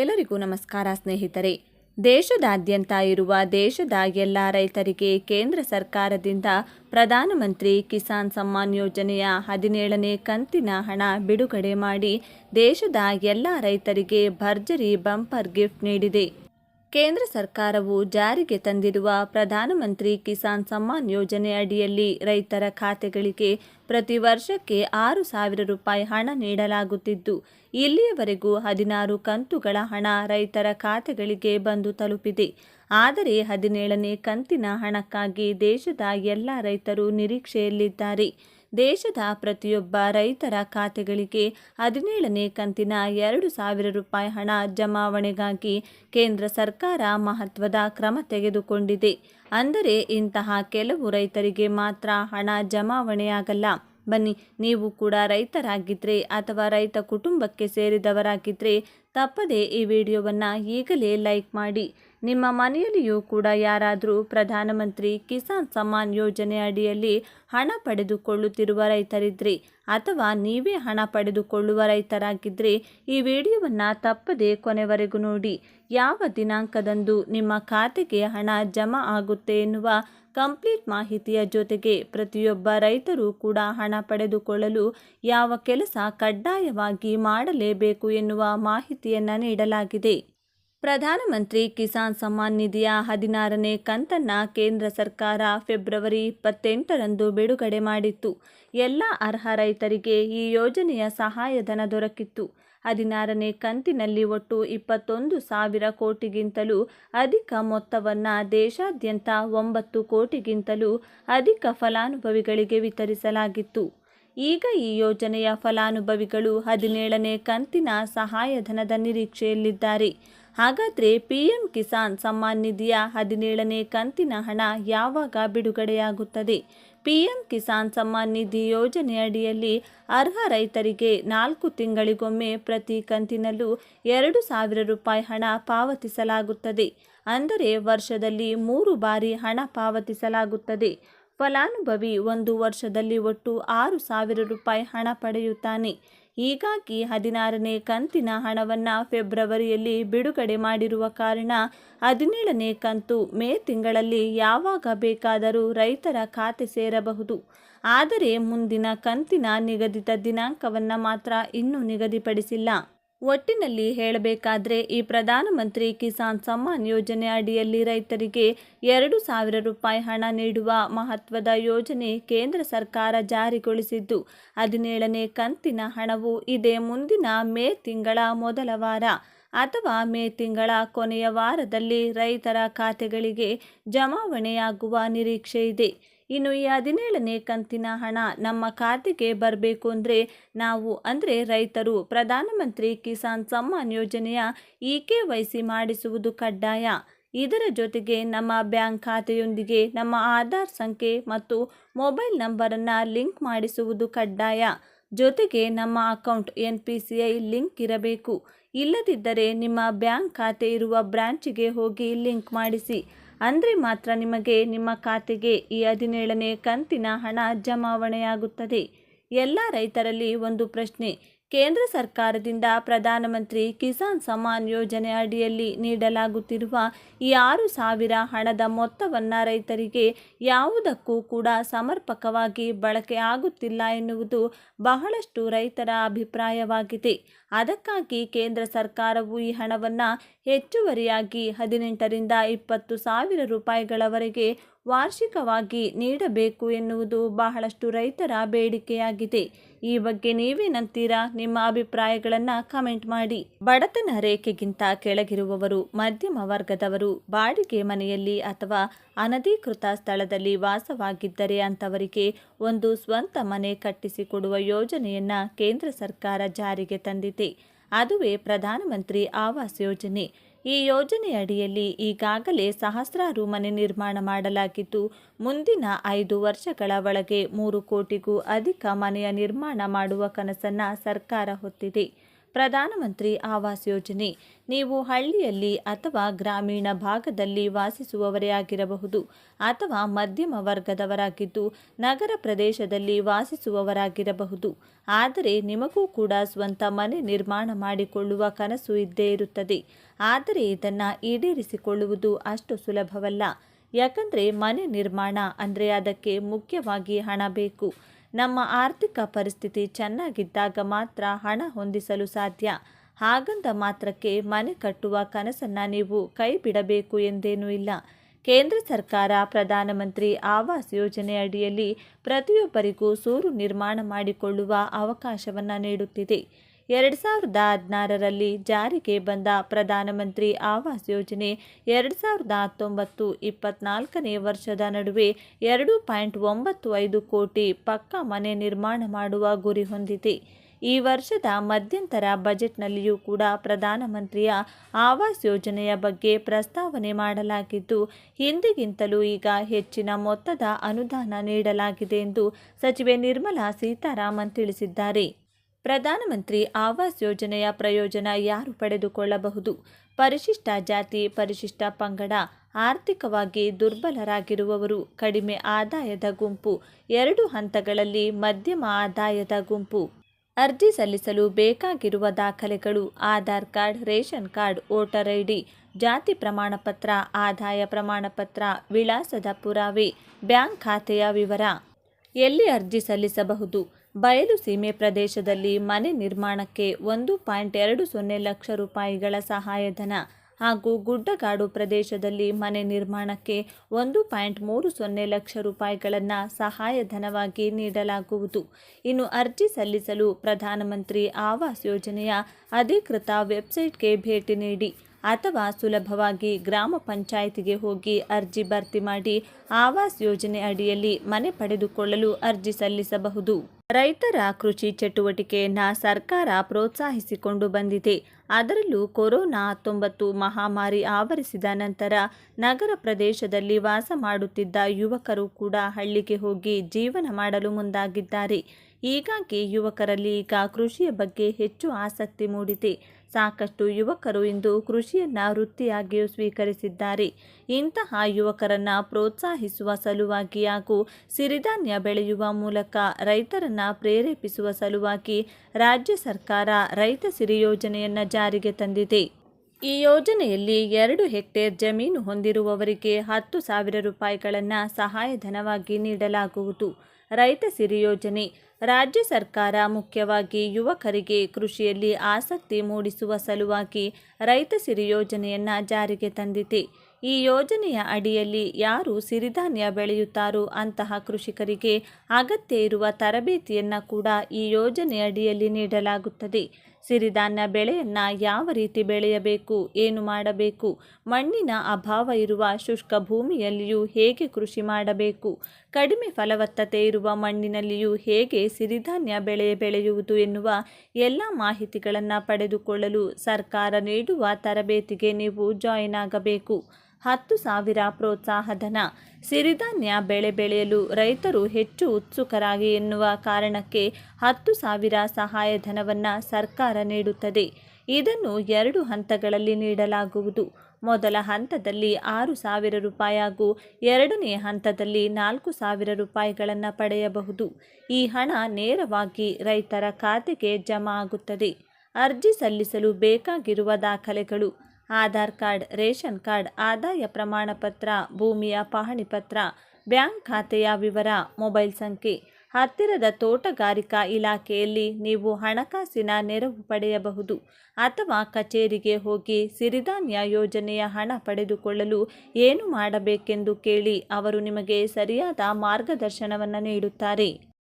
ಎಲ್ಲರಿಗೂ ನಮಸ್ಕಾರ ಸ್ನೇಹಿತರೆ. ದೇಶದಾದ್ಯಂತ ಇರುವ ದೇಶದ ಎಲ್ಲ ರೈತರಿಗೆ ಕೇಂದ್ರ ಸರ್ಕಾರದಿಂದ ಪ್ರಧಾನಮಂತ್ರಿ ಕಿಸಾನ್ ಸಮ್ಮಾನ್ ಯೋಜನೆಯ ಹದಿನೇಳನೇ ಕಂತಿನ ಹಣ ಬಿಡುಗಡೆ ಮಾಡಿ ದೇಶದ ಎಲ್ಲ ರೈತರಿಗೆ ಭರ್ಜರಿ ಬಂಪರ್ ಗಿಫ್ಟ್ ನೀಡಿದೆ. ಕೇಂದ್ರ ಸರ್ಕಾರವು ಜಾರಿಗೆ ತಂದಿರುವ ಪ್ರಧಾನಮಂತ್ರಿ ಕಿಸಾನ್ ಸಮ್ಮಾನ್ ಯೋಜನೆ ಅಡಿಯಲ್ಲಿ ರೈತರ ಖಾತೆಗಳಿಗೆ ಪ್ರತಿ ವರ್ಷಕ್ಕೆ ಆರು ಸಾವಿರ ರೂಪಾಯಿ ಹಣ ನೀಡಲಾಗುತ್ತಿದ್ದು, ಇಲ್ಲಿಯವರೆಗೂ ಹದಿನಾರು ಕಂತುಗಳ ಹಣ ರೈತರ ಖಾತೆಗಳಿಗೆ ಬಂದು ತಲುಪಿದೆ. ಆದರೆ ಹದಿನೇಳನೇ ಕಂತಿನ ಹಣಕ್ಕಾಗಿ ದೇಶದ ಎಲ್ಲ ರೈತರು ನಿರೀಕ್ಷೆಯಲ್ಲಿದ್ದಾರೆ. ದೇಶದ ಪ್ರತಿಯೊಬ್ಬ ರೈತರ ಖಾತೆಗಳಿಗೆ ಹದಿನೇಳನೇ ಕಂತಿನ ಎರಡು ಸಾವಿರ ರೂಪಾಯಿ ಹಣ ಜಮಾವಣೆಗಾಗಿ ಕೇಂದ್ರ ಸರ್ಕಾರ ಮಹತ್ವದ ಕ್ರಮ ತೆಗೆದುಕೊಂಡಿದೆ. ಅಂದರೆ ಇಂತಹ ಕೆಲವು ರೈತರಿಗೆ ಮಾತ್ರ ಹಣ ಜಮಾವಣೆಯಾಗಲ್ಲ. ಬನ್ನಿ, ನೀವು ಕೂಡ ರೈತರಾಗಿದ್ದರೆ ಅಥವಾ ರೈತ ಕುಟುಂಬಕ್ಕೆ ಸೇರಿದವರಾಗಿದ್ದರೆ ತಪ್ಪದೇ ಈ ವಿಡಿಯೋವನ್ನು ಈಗಲೇ ಲೈಕ್ ಮಾಡಿ. ನಿಮ್ಮ ಮನೆಯಲ್ಲಿಯೂ ಕೂಡ ಯಾರಾದರೂ ಪ್ರಧಾನಮಂತ್ರಿ ಕಿಸಾನ್ ಸಮ್ಮಾನ್ ಯೋಜನೆ ಅಡಿಯಲ್ಲಿ ಹಣ ಪಡೆದುಕೊಳ್ಳುತ್ತಿರುವ ರೈತರಿದ್ದರೆ ಅಥವಾ ನೀವೇ ಹಣ ಪಡೆದುಕೊಳ್ಳುವ ರೈತರಾಗಿದ್ದರೆ ಈ ವಿಡಿಯೋವನ್ನು ತಪ್ಪದೇ ಕೊನೆವರೆಗೂ ನೋಡಿ. ಯಾವ ದಿನಾಂಕದಂದು ನಿಮ್ಮ ಖಾತೆಗೆ ಹಣ ಜಮಾ ಆಗುತ್ತೆ ಎನ್ನುವ ಕಂಪ್ಲೀಟ್ ಮಾಹಿತಿಯ ಜೊತೆಗೆ ಪ್ರತಿಯೊಬ್ಬ ರೈತರು ಕೂಡ ಹಣ ಪಡೆದುಕೊಳ್ಳಲು ಯಾವ ಕೆಲಸ ಕಡ್ಡಾಯವಾಗಿ ಮಾಡಲೇಬೇಕು ಎನ್ನುವ ಮಾಹಿತಿಯನ್ನು ನೀಡಲಾಗಿದೆ. ಪ್ರಧಾನಮಂತ್ರಿ ಕಿಸಾನ್ ಸಮ್ಮಾನ್ ನಿಧಿಯ ಹದಿನಾರನೇ ಕಂತನ್ನ ಕೇಂದ್ರ ಸರ್ಕಾರ ಫೆಬ್ರವರಿ ಇಪ್ಪತ್ತೆಂಟರಂದು ಬಿಡುಗಡೆ ಮಾಡಿತ್ತು. ಎಲ್ಲ ಅರ್ಹ ರೈತರಿಗೆ ಈ ಯೋಜನೆಯ ಸಹಾಯಧನ ದೊರಕಿತ್ತು. ಹದಿನಾರನೇ ಕಂತಿನಲ್ಲಿ ಒಟ್ಟು ಇಪ್ಪತ್ತೊಂದು ಸಾವಿರ ಕೋಟಿಗಿಂತಲೂ ಅಧಿಕ ಮೊತ್ತವನ್ನು ದೇಶಾದ್ಯಂತ ಒಂಬತ್ತು ಕೋಟಿಗಿಂತಲೂ ಅಧಿಕ ಫಲಾನುಭವಿಗಳಿಗೆ ವಿತರಿಸಲಾಗಿತ್ತು. ಈಗ ಈ ಯೋಜನೆಯ ಫಲಾನುಭವಿಗಳು ಹದಿನೇಳನೇ ಕಂತಿನ ಸಹಾಯಧನದ ನಿರೀಕ್ಷೆಯಲ್ಲಿದ್ದಾರೆ. ಹಾಗಾದರೆ ಪಿ ಎಂ ಕಿಸಾನ್ ಸಮ್ಮಾನ್ ನಿಧಿಯ ಹದಿನೇಳನೇ ಕಂತಿನ ಹಣ ಯಾವಾಗ ಬಿಡುಗಡೆಯಾಗುತ್ತದೆ? ಪಿ ಎಂ ಕಿಸಾನ್ ಸಮ್ಮಾನ್ ನಿಧಿ ಯೋಜನೆಯಡಿಯಲ್ಲಿ ಅರ್ಹ ರೈತರಿಗೆ ನಾಲ್ಕು ತಿಂಗಳಿಗೊಮ್ಮೆ ಪ್ರತಿ ಕಂತಿನಲ್ಲೂ ಎರಡು ಸಾವಿರ ರೂಪಾಯಿ ಹಣ ಪಾವತಿಸಲಾಗುತ್ತದೆ. ಅಂದರೆ ವರ್ಷದಲ್ಲಿ ಮೂರು ಬಾರಿ ಹಣ ಪಾವತಿಸಲಾಗುತ್ತದೆ. ಫಲಾನುಭವಿ ಒಂದು ವರ್ಷದಲ್ಲಿ ಒಟ್ಟು ಆರು ಸಾವಿರ ರೂಪಾಯಿ ಹಣ ಪಡೆಯುತ್ತಾನೆ. ಹೀಗಾಗಿ ಹದಿನಾರನೇ ಕಂತಿನ ಹಣವನ್ನು ಫೆಬ್ರವರಿಯಲ್ಲಿ ಬಿಡುಗಡೆ ಮಾಡಿರುವ ಕಾರಣ ಹದಿನೇಳನೇ ಕಂತು ಮೇ ತಿಂಗಳಲ್ಲಿ ಯಾವಾಗ ಬೇಕಾದರೂ ರೈತರ ಖಾತೆ ಸೇರಬಹುದು. ಆದರೆ ಮುಂದಿನ ಕಂತಿನ ನಿಗದಿತ ದಿನಾಂಕವನ್ನು ಮಾತ್ರ ಇನ್ನೂ ನಿಗದಿಪಡಿಸಿಲ್ಲ. ಒಟ್ಟಿನಲ್ಲಿ ಹೇಳಬೇಕಾದರೆ ಈ ಪ್ರಧಾನಮಂತ್ರಿ ಕಿಸಾನ್ ಸಮ್ಮಾನ್ ಯೋಜನೆ ಅಡಿಯಲ್ಲಿ ರೈತರಿಗೆ ಎರಡು ಸಾವಿರ ರೂಪಾಯಿ ಹಣ ನೀಡುವ ಮಹತ್ವದ ಯೋಜನೆ ಕೇಂದ್ರ ಸರ್ಕಾರ ಜಾರಿಗೊಳಿಸಿದ್ದು, ಹದಿನೇಳನೇ ಕಂತಿನ ಹಣವು ಇದೇ ಮುಂದಿನ ಮೇ ತಿಂಗಳ ಮೊದಲ ವಾರ ಅಥವಾ ಮೇ ತಿಂಗಳ ಕೊನೆಯ ವಾರದಲ್ಲಿ ರೈತರ ಖಾತೆಗಳಿಗೆ ಜಮಾವಣೆಯಾಗುವ ನಿರೀಕ್ಷೆ ಇದೆ ಇನ್ನು ಈ ಹದಿನೇಳನೇ ಕಂತಿನ ಹಣ ನಮ್ಮ ಖಾತೆಗೆ ಬರಬೇಕು ಅಂದರೆ ನಾವು ಅಂದರೆ ರೈತರು. ಪ್ರಧಾನಮಂತ್ರಿ ಕಿಸಾನ್ ಸಮ್ಮಾನ್ ಯೋಜನೆಯ ಇ ಕೆ ಮಾಡಿಸುವುದು ಕಡ್ಡಾಯ. ಇದರ ಜೊತೆಗೆ ನಮ್ಮ ಬ್ಯಾಂಕ್ ಖಾತೆಯೊಂದಿಗೆ ನಮ್ಮ ಆಧಾರ್ ಸಂಖ್ಯೆ ಮತ್ತು ಮೊಬೈಲ್ ನಂಬರನ್ನು ಲಿಂಕ್ ಮಾಡಿಸುವುದು ಕಡ್ಡಾಯ. ಜೊತೆಗೆ ನಮ್ಮ account N P C I link ಇರಬೇಕು. ಇಲ್ಲದಿದ್ದರೆ ನಿಮ್ಮ ಬ್ಯಾಂಕ್ ಖಾತೆ ಇರುವ ಬ್ರಾಂಚಿಗೆ ಹೋಗಿ ಲಿಂಕ್ ಮಾಡಿಸಿ. ಅಂದರೆ ಮಾತ್ರ ನಿಮಗೆ ನಿಮ್ಮ ಖಾತೆಗೆ ಈ ಹದಿನೇಳನೇ ಕಂತಿನ ಹಣ ಜಮಾವಣೆಯಾಗುತ್ತದೆ. ಎಲ್ಲ ರೈತರಲ್ಲಿ ಒಂದು ಪ್ರಶ್ನೆ. ಕೇಂದ್ರ ಸರ್ಕಾರದಿಂದ ಪ್ರಧಾನಮಂತ್ರಿ ಕಿಸಾನ್ ಸಮ್ಮಾನ್ ಯೋಜನೆ ಅಡಿಯಲ್ಲಿ ನೀಡಲಾಗುತ್ತಿರುವ ಈ ಆರು ಸಾವಿರ ಹಣದ ಮೊತ್ತವನ್ನು ರೈತರಿಗೆ ಯಾವುದಕ್ಕೂ ಕೂಡ ಸಮರ್ಪಕವಾಗಿ ಬಳಕೆ ಆಗುತ್ತಿಲ್ಲ ಎನ್ನುವುದು ಬಹಳಷ್ಟು ರೈತರ ಅಭಿಪ್ರಾಯವಾಗಿದೆ. ಅದಕ್ಕಾಗಿ ಕೇಂದ್ರ ಸರ್ಕಾರವು ಈ ಹಣವನ್ನು ಹೆಚ್ಚುವರಿಯಾಗಿ ಹದಿನೆಂಟರಿಂದ ಇಪ್ಪತ್ತು ಸಾವಿರ ರೂಪಾಯಿಗಳವರೆಗೆ ವಾರ್ಷಿಕವಾಗಿ ನೀಡಬೇಕು ಎನ್ನುವುದು ಬಹಳಷ್ಟು ರೈತರ ಬೇಡಿಕೆಯಾಗಿದೆ. ಈ ಬಗ್ಗೆ ನೀವೇನಂತೀರಾ ನಿಮ್ಮ ಅಭಿಪ್ರಾಯಗಳನ್ನು ಕಮೆಂಟ್ ಮಾಡಿ. ಬಡತನ ರೇಖೆಗಿಂತ ಕೆಳಗಿರುವವರು, ಮಧ್ಯಮ ವರ್ಗದವರು, ಬಾಡಿಗೆ ಮನೆಯಲ್ಲಿ ಅಥವಾ ಅನಧಿಕೃತ ಸ್ಥಳದಲ್ಲಿ ವಾಸವಾಗಿದ್ದರೆ ಅಂತವರಿಗೆ ಒಂದು ಸ್ವಂತ ಮನೆ ಕಟ್ಟಿಸಿಕೊಡುವ ಯೋಜನೆಯನ್ನ ಕೇಂದ್ರ ಸರ್ಕಾರ ಜಾರಿಗೆ ತಂದಿದೆ. ಅದುವೇ ಪ್ರಧಾನಮಂತ್ರಿ ಆವಾಸ್ ಯೋಜನೆ. ಈ ಯೋಜನೆ ಅಡಿಯಲ್ಲಿ ಈಗಾಗಲೇ ಸಹಸ್ರಾರು ಮನೆ ನಿರ್ಮಾಣ ಮಾಡಲಾಗಿದ್ದು, ಮುಂದಿನ ಐದು ವರ್ಷಗಳ ಒಳಗೆ ಮೂರು ಕೋಟಿಗೂ ಅಧಿಕ ಮನೆಯ ನಿರ್ಮಾಣ ಮಾಡುವ ಕನಸನ್ನು ಸರ್ಕಾರ ಹೊತ್ತಿದೆ. ಪ್ರಧಾನಮಂತ್ರಿ ಆವಾಸ್ ಯೋಜನೆ. ನೀವು ಹಳ್ಳಿಯಲ್ಲಿ ಅಥವಾ ಗ್ರಾಮೀಣ ಭಾಗದಲ್ಲಿ ವಾಸಿಸುವವರೇ ಆಗಿರಬಹುದು ಅಥವಾ ಮಧ್ಯಮ ವರ್ಗದವರಾಗಿದ್ದು ನಗರ ಪ್ರದೇಶದಲ್ಲಿ ವಾಸಿಸುವವರಾಗಿರಬಹುದು. ಆದರೆ ನಿಮಗೂ ಕೂಡ ಸ್ವಂತ ಮನೆ ನಿರ್ಮಾಣ ಮಾಡಿಕೊಳ್ಳುವ ಕನಸು ಇದ್ದೇ ಇರುತ್ತದೆ. ಆದರೆ ಇದನ್ನು ಈಡೇರಿಸಿಕೊಳ್ಳುವುದು ಅಷ್ಟು ಸುಲಭವಲ್ಲ. ಯಾಕಂದರೆ ಮನೆ ನಿರ್ಮಾಣ ಅಂದರೆ ಅದಕ್ಕೆ ಮುಖ್ಯವಾಗಿ ಹಣ ಬೇಕು. ನಮ್ಮ ಆರ್ಥಿಕ ಪರಿಸ್ಥಿತಿ ಚೆನ್ನಾಗಿದ್ದಾಗ ಮಾತ್ರ ಹಣ ಹೊಂದಿಸಲು ಸಾಧ್ಯ. ಹಾಗಂದ ಮಾತ್ರಕ್ಕೆ ಮನೆ ಕಟ್ಟುವ ಕನಸನ್ನು ನೀವು ಕೈ ಬಿಡಬೇಕು ಎಂದೇನೂ ಇಲ್ಲ. ಕೇಂದ್ರ ಸರ್ಕಾರ, ಪ್ರಧಾನಮಂತ್ರಿ ಆವಾಸ್ ಯೋಜನೆ ಅಡಿಯಲ್ಲಿ ಪ್ರತಿಯೊಬ್ಬರಿಗೂ ಸೂರು ನಿರ್ಮಾಣ ಮಾಡಿಕೊಳ್ಳುವ ಅವಕಾಶವನ್ನು ನೀಡುತ್ತಿದೆ. ಎರಡು ಸಾವಿರದ ಹದಿನಾರರಲ್ಲಿ ಜಾರಿಗೆ ಬಂದ ಪ್ರಧಾನಮಂತ್ರಿ ಆವಾಸ್ ಯೋಜನೆ ಎರಡು ಸಾವಿರದ ಹತ್ತೊಂಬತ್ತು ಇಪ್ಪತ್ನಾಲ್ಕನೇ ವರ್ಷದ ನಡುವೆ ಎರಡು ಪಾಯಿಂಟ್ ಒಂಬತ್ತು ಐದು ಕೋಟಿ ಪಕ್ಕಾ ಮನೆ ನಿರ್ಮಾಣ ಮಾಡುವ ಗುರಿ ಹೊಂದಿದೆ. ಈ ವರ್ಷದ ಮಧ್ಯಂತರ ಬಜೆಟ್ನಲ್ಲಿಯೂ ಕೂಡ ಪ್ರಧಾನಮಂತ್ರಿಯ ಆವಾಸ್ ಯೋಜನೆಯ ಬಗ್ಗೆ ಪ್ರಸ್ತಾವನೆ ಮಾಡಲಾಗಿದ್ದು, ಹಿಂದಿಗಿಂತಲೂ ಈಗ ಹೆಚ್ಚಿನ ಮೊತ್ತದ ಅನುದಾನ ನೀಡಲಾಗಿದೆ ಎಂದು ಸಚಿವೆ ನಿರ್ಮಲಾ ಸೀತಾರಾಮನ್ ತಿಳಿಸಿದ್ದಾರೆ. ಪ್ರಧಾನಮಂತ್ರಿ ಆವಾಸ್ ಯೋಜನೆಯ ಪ್ರಯೋಜನ ಯಾರು ಪಡೆದುಕೊಳ್ಳಬಹುದು? ಪರಿಶಿಷ್ಟ ಜಾತಿ, ಪರಿಶಿಷ್ಟ ಪಂಗಡ, ಆರ್ಥಿಕವಾಗಿ ದುರ್ಬಲರಾಗಿರುವವರು, ಕಡಿಮೆ ಆದಾಯದ ಗುಂಪು, ಎರಡು ಹಂತಗಳಲ್ಲಿ ಮಧ್ಯಮ ಆದಾಯದ ಗುಂಪು. ಅರ್ಜಿ ಸಲ್ಲಿಸಲು ಬೇಕಾಗಿರುವ ದಾಖಲೆಗಳು, Aadhaar card, ration card, voter ID, ಜಾತಿ ಪ್ರಮಾಣಪತ್ರ, ಆದಾಯ ಪ್ರಮಾಣಪತ್ರ, ವಿಳಾಸದ ಪುರಾವೆ, ಬ್ಯಾಂಕ್ ಖಾತೆಯ ವಿವರ. ಎಲ್ಲಿ ಅರ್ಜಿ ಸಲ್ಲಿಸಬಹುದು? ಬಯಲು ಸೀಮೆ ಪ್ರದೇಶದಲ್ಲಿ ಮನೆ ನಿರ್ಮಾಣಕ್ಕೆ ಒಂದು ಪಾಯಿಂಟ್ ಎರಡು ಸೊನ್ನೆ ಲಕ್ಷ ರೂಪಾಯಿಗಳ ಸಹಾಯಧನ ಹಾಗೂ ಗುಡ್ಡಗಾಡು ಪ್ರದೇಶದಲ್ಲಿ ಮನೆ ನಿರ್ಮಾಣಕ್ಕೆ ಒಂದು ಪಾಯಿಂಟ್ ಮೂರು ಸೊನ್ನೆ ಲಕ್ಷ ರೂಪಾಯಿಗಳನ್ನು ಸಹಾಯಧನವಾಗಿ ನೀಡಲಾಗುವುದು. ಇನ್ನು ಅರ್ಜಿ ಸಲ್ಲಿಸಲು ಪ್ರಧಾನಮಂತ್ರಿ ಆವಾಸ್ ಯೋಜನೆಯ ಅಧಿಕೃತ ವೆಬ್ಸೈಟ್ಗೆ ಭೇಟಿ ನೀಡಿ, ಅಥವಾ ಸುಲಭವಾಗಿ ಗ್ರಾಮ ಪಂಚಾಯಿತಿಗೆ ಹೋಗಿ ಅರ್ಜಿ ಭರ್ತಿ ಮಾಡಿ ಆವಾಸ್ ಯೋಜನೆ ಅಡಿಯಲ್ಲಿ ಮನೆ ಪಡೆದುಕೊಳ್ಳಲು ಅರ್ಜಿ ಸಲ್ಲಿಸಬಹುದು. ರೈತರ ಕೃಷಿ ಚಟುವಟಿಕೆಯನ್ನು ಸರ್ಕಾರ ಪ್ರೋತ್ಸಾಹಿಸಿಕೊಂಡು ಬಂದಿದೆ. ಅದರಲ್ಲೂ ಕೊರೋನಾ ಹತ್ತೊಂಬತ್ತು ಮಹಾಮಾರಿ ಆವರಿಸಿದ ನಂತರ ನಗರ ಪ್ರದೇಶದಲ್ಲಿ ವಾಸ ಮಾಡುತ್ತಿದ್ದ ಯುವಕರು ಕೂಡ ಹಳ್ಳಿಗೆ ಹೋಗಿ ಜೀವನ ಮಾಡಲು ಮುಂದಾಗಿದ್ದಾರೆ. ಹೀಗಾಗಿ ಯುವಕರಲ್ಲಿ ಈಗ ಕೃಷಿಯ ಬಗ್ಗೆ ಹೆಚ್ಚು ಆಸಕ್ತಿ ಮೂಡಿದೆ. ಸಾಕಷ್ಟು ಯುವಕರು ಇಂದು ಕೃಷಿಯನ್ನು ವೃತ್ತಿಯಾಗಿಯೂ ಸ್ವೀಕರಿಸಿದ್ದಾರೆ. ಇಂತಹ ಯುವಕರನ್ನು ಪ್ರೋತ್ಸಾಹಿಸುವ ಸಲುವಾಗಿ ಹಾಗೂ ಸಿರಿಧಾನ್ಯ ಬೆಳೆಯುವ ಮೂಲಕ ರೈತರನ್ನು ಪ್ರೇರೇಪಿಸುವ ಸಲುವಾಗಿ ರಾಜ್ಯ ಸರ್ಕಾರ ರೈತ ಸಿರಿ ಯೋಜನೆಯನ್ನು ಜಾರಿಗೆ ತಂದಿದೆ. ಈ ಯೋಜನೆಯಲ್ಲಿ ಎರಡು ಹೆಕ್ಟೇರ್ ಜಮೀನು ಹೊಂದಿರುವವರಿಗೆ ಹತ್ತು ಸಾವಿರ ರೂಪಾಯಿಗಳನ್ನು ಸಹಾಯಧನವಾಗಿ ನೀಡಲಾಗುವುದು. ರೈತ ಸಿರಿ ಯೋಜನೆ. ರಾಜ್ಯ ಸರ್ಕಾರ ಮುಖ್ಯವಾಗಿ ಯುವಕರಿಗೆ ಕೃಷಿಯಲ್ಲಿ ಆಸಕ್ತಿ ಮೂಡಿಸುವ ಸಲುವಾಗಿ ರೈತ ಸಿರಿ ಯೋಜನೆಯನ್ನು ಜಾರಿಗೆ ತಂದಿದೆ. ಈ ಯೋಜನೆಯ ಅಡಿಯಲ್ಲಿ ಯಾರು ಸಿರಿಧಾನ್ಯ ಬೆಳೆಯುತ್ತಾರೋ ಅಂತಹ ಕೃಷಿಕರಿಗೆ ಅಗತ್ಯ ಇರುವ ತರಬೇತಿಯನ್ನು ಕೂಡ ಈ ಯೋಜನೆ ಅಡಿಯಲ್ಲಿ ನೀಡಲಾಗುತ್ತದೆ. ಸಿರಿಧಾನ್ಯ ಬೆಳೆಯನ್ನು ಯಾವ ರೀತಿ ಬೆಳೆಯಬೇಕು, ಏನು ಮಾಡಬೇಕು, ಮಣ್ಣಿನ ಅಭಾವ ಇರುವ ಶುಷ್ಕ ಭೂಮಿಯಲ್ಲಿಯೂ ಹೇಗೆ ಕೃಷಿ ಮಾಡಬೇಕು, ಕಡಿಮೆ ಫಲವತ್ತತೆ ಇರುವ ಮಣ್ಣಿನಲ್ಲಿಯೂ ಹೇಗೆ ಸಿರಿಧಾನ್ಯ ಬೆಳೆ ಬೆಳೆಯುವುದು ಎನ್ನುವ ಎಲ್ಲ ಮಾಹಿತಿಗಳನ್ನು ಪಡೆದುಕೊಳ್ಳಲು ಸರ್ಕಾರ ನೀಡುವ ತರಬೇತಿಗೆ ನೀವು ಜಾಯಿನ್ ಆಗಬೇಕು. ಹತ್ತು ಸಾವಿರ ಪ್ರೋತ್ಸಾಹಧನ. ಸಿರಿಧಾನ್ಯ ಬೆಳೆ ಬೆಳೆಯಲು ರೈತರು ಹೆಚ್ಚು ಉತ್ಸುಕರಾಗಿ ಎನ್ನುವ ಕಾರಣಕ್ಕೆ ಹತ್ತು ಸಾವಿರ ಸಹಾಯಧನವನ್ನು ಸರ್ಕಾರ ನೀಡುತ್ತದೆ. ಇದನ್ನು ಎರಡು ಹಂತಗಳಲ್ಲಿ ನೀಡಲಾಗುವುದು. ಮೊದಲ ಹಂತದಲ್ಲಿ ಆರು ಸಾವಿರ ರೂಪಾಯಿ ಹಾಗೂ ಎರಡನೇ ಹಂತದಲ್ಲಿ ನಾಲ್ಕು ಸಾವಿರ ರೂಪಾಯಿಗಳನ್ನು ಪಡೆಯಬಹುದು. ಈ ಹಣ ನೇರವಾಗಿ ರೈತರ ಖಾತೆಗೆ ಜಮಾ ಆಗುತ್ತದೆ. ಅರ್ಜಿ ಸಲ್ಲಿಸಲು ಬೇಕಾಗಿರುವ ದಾಖಲೆಗಳು. ಆಧಾರ್ ಕಾರ್ಡ್, ರೇಷನ್ ಕಾರ್ಡ್, ಆದಾಯ ಪ್ರಮಾಣ ಪತ್ರ ಭೂಮಿಯ ಪಹಣಿ ಪತ್ರ, ಬ್ಯಾಂಕ್ ಖಾತೆಯ ವಿವರ, ಮೊಬೈಲ್ ಸಂಖ್ಯೆ. ಹತ್ತಿರದ ತೋಟಗಾರಿಕಾ ಇಲಾಖೆಯಲ್ಲಿ ನೀವು ಹಣಕಾಸಿನ ನೆರವು ಪಡೆಯಬಹುದು ಅಥವಾ ಕಚೇರಿಗೆ ಹೋಗಿ ಸಿರಿಧಾನ್ಯ ಯೋಜನೆಯ ಹಣ ಪಡೆದುಕೊಳ್ಳಲು ಏನು ಮಾಡಬೇಕೆಂದು ಕೇಳಿ ಅವರು ನಿಮಗೆ ಸರಿಯಾದ ಮಾರ್ಗದರ್ಶನವನ್ನು ನೀಡುತ್ತಾರೆ.